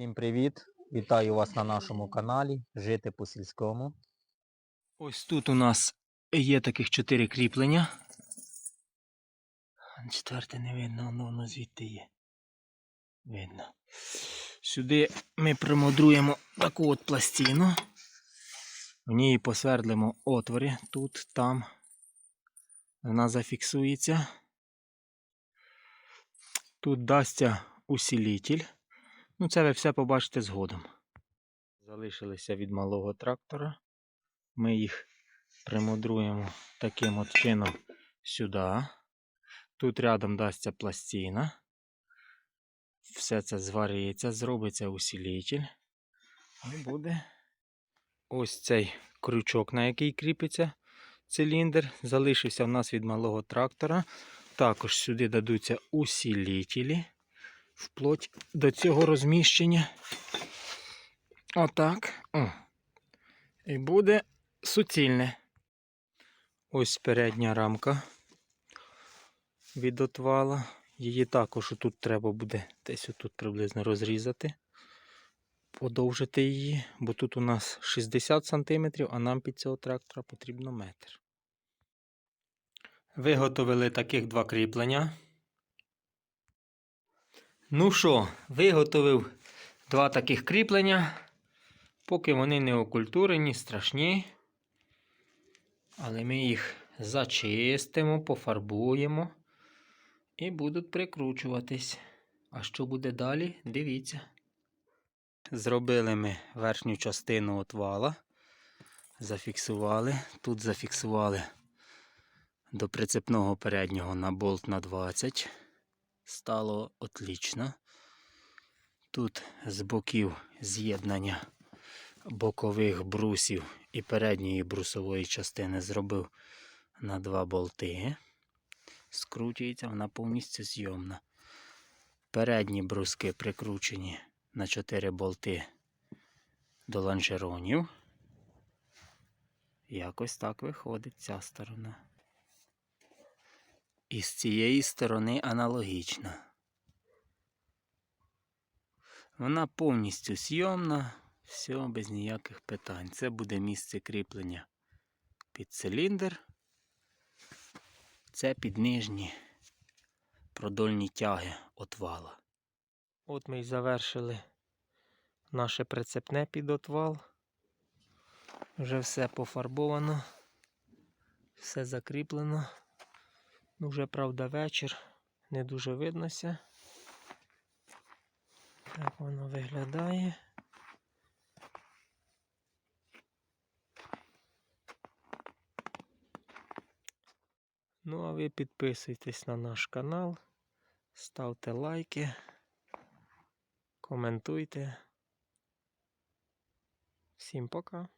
Всім привіт! Вітаю вас на нашому каналі Жити по сільському. Ось тут у нас є таких чотири кріплення. Четверте не видно, воно, воно звідти є. Видно. Сюди ми примудруємо таку от пластину. В ній посвердлимо отвори тут, там. Вона зафіксується. Тут дасться усилитель. Ну, це ви все побачите згодом. Залишилися від малого трактора. Ми їх примудруємо таким от чином сюди. Тут рядом дасться пластина. Все це звариться, зробиться усилитель. І буде ось цей крючок, на який кріпиться циліндр. Залишився в нас від малого трактора. Також сюди дадуться усилителі вплоть до цього розміщення. Отак. О. І буде суцільне. Ось передня рамка від отвала. Її також тут треба буде десь отут приблизно розрізати, подовжити її, бо тут у нас 60 см, а нам під цього трактора потрібно метр. Виготовили таких два кріплення. Ну що, виготовив два таких кріплення. Поки вони не окультурені, страшні. Але ми їх зачистимо, пофарбуємо і будуть прикручуватись. А що буде далі, дивіться. Зробили ми верхню частину отвала. Зафіксували. Тут зафіксували до прицепного переднього на болт на 20. Стало отлично. Тут з боків з'єднання бокових брусів і передньої брусової частини зробив на два болти. Скручується, вона повністю зйомна. Передні бруски прикручені на 4 болти до лонжеронів. Якось так виходить ця сторона. І з цієї сторони аналогічно. Вона повністю зйомна, все без ніяких питань. Це буде місце кріплення під циліндр. Це під нижні продольні тяги отвала. От ми й завершили наше прицепне під отвал. Вже все пофарбовано, все закріплено. Ну, вже, правда, вечір, не дуже виднося. Так воно виглядає. Ну, а ви підписуйтесь на наш канал, ставте лайки, коментуйте. Всім пока!